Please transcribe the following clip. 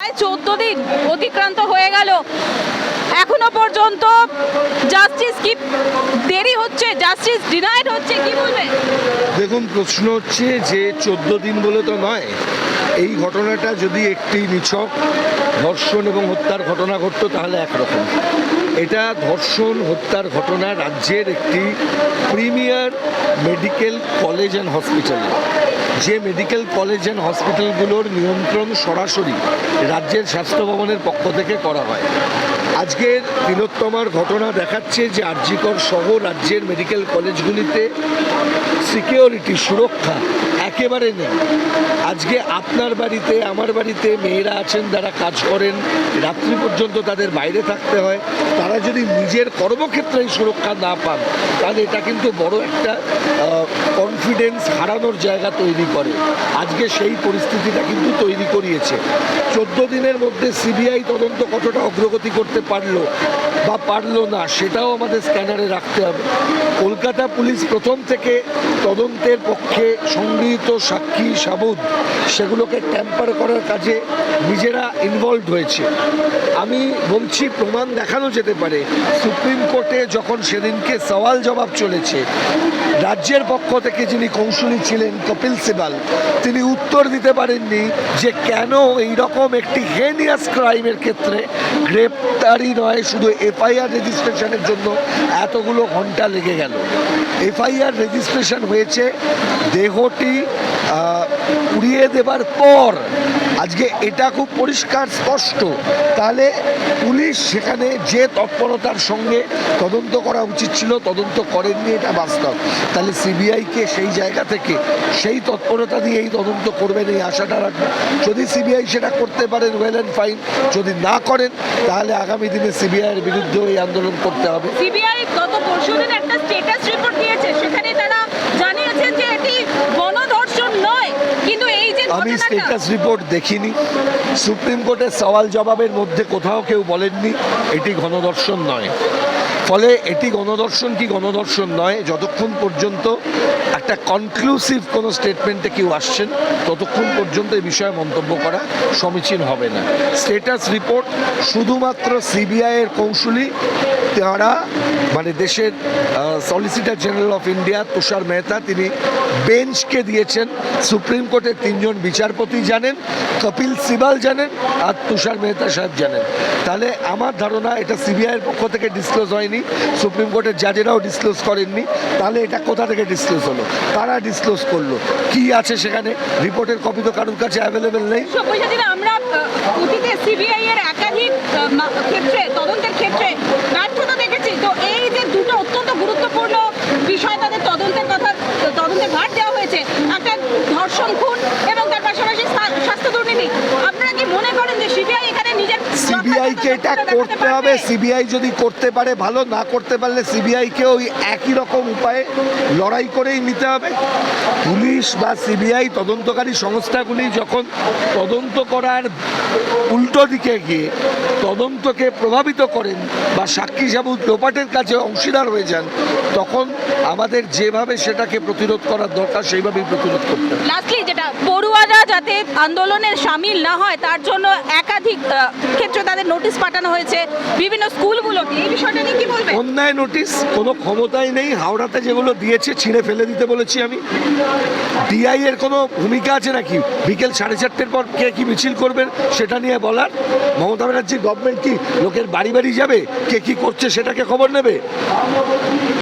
প্রায় চোদ্দ দিন অতিক্রান্ত হয়ে গেল। এখনও পর্যন্ত জাস্টিস কি দেরি হচ্ছে? জাস্টিস ডিনাইড হচ্ছে, কি বলবে? দেখুন, প্রশ্ন হচ্ছে যে চোদ্দ দিন বলে তো নয়। এই ঘটনাটা যদি একটি নিছক ধর্ষণ এবং হত্যার ঘটনা ঘটতো, তাহলে একরকম। এটা ধর্ষণ, হত্যার ঘটনা রাজ্যের একটি প্রিমিয়ার মেডিকেল কলেজ অ্যান্ড হসপিটালে যে মেডিকেল কলেজ অ্যান্ড হসপিটালগুলোর নিয়ন্ত্রণ সরাসরি রাজ্যের স্বাস্থ্য ভবনের পক্ষ থেকে করা হয়। আজকের তিলোত্তমার ঘটনা দেখাচ্ছে যে আরজিকর সহ রাজ্যের মেডিকেল কলেজগুলিতে সিকিউরিটি, সুরক্ষা একেবারে নেই। আজকে আপনার বাড়িতে, আমার বাড়িতে মেয়েরা আছেন, যারা কাজ করেন, রাত্রি পর্যন্ত তাদের বাইরে থাকতে হয়। তারা যদি নিজের কর্মক্ষেত্রেই সুরক্ষা না পান, তাহলে এটা কিন্তু বড় একটা কনফিডেন্স হারানোর জায়গা তৈরি করে। আজকে সেই পরিস্থিতিটা কিন্তু তৈরি করিয়েছে। চোদ্দ দিনের মধ্যে সিবিআই তদন্ত কতটা অগ্রগতি করতে পারল বা পারল না, সেটাও আমাদের স্ক্যানারে রাখতে হবে। কলকাতা পুলিশ প্রথম থেকে তদন্তের পক্ষে সংগৃহীত সাক্ষী সাবুদ, সেগুলোকে ট্যাম্পার করার কাজে নিজেরা ইনভলভ হয়েছে। আমি বলছি, প্রমাণ দেখানো যেতে পারে, সুপ্রিম কোর্টে যখন সেদিনকে সওয়াল জবাব চলেছে, রাজ্যের পক্ষ থেকে যিনি কৌশলী ছিলেন, কপিল সিবাল, তিনি উত্তর দিতে পারেননি যে কেন এই রকম একটি হেনিয়াস ক্রাইমের ক্ষেত্রে গ্রেপ্তারি নয়, শুধু এফআইআর রেজিস্ট্রেশনের জন্য এতগুলো ঘণ্টা লেগে গেল। এফআইআর রেজিস্ট্রেশন হয়েছে, দেহটি উড়িয়ে দেবার পর আজকে এটা খুব পরিষ্কার, স্পষ্ট। তাহলে পুলিশ সেখানে যে তৎপরতার সঙ্গে তদন্ত করা উচিত ছিল, তদন্ত করেননি, এটা বাস্তব। তাহলে সিবিআইকে সেই জায়গা থেকে সেই তৎপরতা দিয়ে এই তদন্ত করবেন এই আশাটা রাখবেন? যদি সিবিআই সেটা করতে পারেন ওয়েল অ্যান্ড ফাইন যদি না করেন, তাহলে আগামী দিনে সিবিআইয়ের বিরুদ্ধেও এই আন্দোলন করতে হবে। সিবিআই গত একটা রিপোর্ট দিয়েছে। সেখানে তারা জানিয়েছেন যে এটি আমি স্টেটাস রিপোর্ট দেখিনি। সুপ্রিম কোর্টের সওয়াল জবাবের মধ্যে কোথাও কেউ বলেননি এটি গণদর্শন নয়। ফলে এটি গণদর্শন কি গণদর্শন নয় যতক্ষণ পর্যন্ত একটা কনক্লুসিভ কোনো স্টেটমেন্টে কেউ আসছেন ততক্ষণ পর্যন্ত এই বিষয়ে মন্তব্য করা সমীচীন হবে না। স্টেটাস রিপোর্ট শুধুমাত্র সিবিআইয়ের কৌশলী তারা মানে দেশের solicitor general of India Tushar Mehta তিনি বেঞ্চকে দিয়েছেন। সুপ্রিম কোর্টের তিনজন বিচারপতি জানেন, কপিল সিবাল জানেন আর তুষার মেহতা সাহেব জানেন। তাহলে আমার ধারণা এটা সিবিআইয়ের পক্ষ থেকে ডিসক্লোজ হয়নি, সুপ্রিম কোর্টের জাজেরাও ডিসক্লোজ করেননি, তাহলে এটা কোথা থেকে ডিসক্লোজ হলো? কারা ডিসক্লোজ করল? কি আছে সেখানে? রিপোর্টের কপি তো কারোর কাছে অ্যাভেলেবেল নেই। সিবিআই এর একাধিক ক্ষেত্রে, তদন্তের ক্ষেত্রে ব্যর্থতা দেখেছি। তো এই যে দুটো অত্যন্ত গুরুত্বপূর্ণ বিষয় তাদের তদন্তের কথা তদন্তের ভার দেওয়া হয়েছে একটা ধর্ষণ খুন এবং তার পাশাপাশি স্বা- স্বাস্থ্য দুর্নীতি আপনারা কি মনে করেন যে সিবিআই এখানে নিজের সিবিআইকে এটা করতে হবে। সিবিআই যদি করতে পারে, ভালো। না করতে পারলে সিবিআইকে ওই একই রকম উপায়ে লড়াই করেই নিতে হবে। পুলিশ বা সিবিআই তদন্তকারী সংস্থাগুলি যখন তদন্ত করার উল্টো দিকে গিয়ে তদন্তকে প্রভাবিত করেন বা সাক্ষী সাবুত লোপাটের কাছে অংশীদার হয়ে যান, তখন আমাদের যেভাবে সেটাকে প্রতিরোধ করার দরকার, সেইভাবেই প্রতিরোধ করতে হবে। যেটা পড়ুয়ারা যাতে আন্দোলনের সামিল না হয়, তার জন্য একাধিক আহ, ক্ষেত্রে তাদের নোটিশ পাঠানো হয়েছে বিভিন্ন স্কুলগুলোকে। এই বিষয়টা নিয়ে কি বলবেন? অন্যায় নোটিশ কোনো ক্ষমতাই নেই। হাওড়াতে যেগুলো দিয়েছে ছিঁড়ে ফেলে দিতে বলেছি আমি। ডিআই এর কোনো ভূমিকা আছে নাকি? বিকেল সাড়ে চারটের পর কে কি মিছিল করবেন সেটা নিয়ে বলার? মমতা ব্যানার্জির গভর্নমেন্ট কি লোকের বাড়ি বাড়ি যাবে? কে কি করছে সেটাকে খবর নেবে?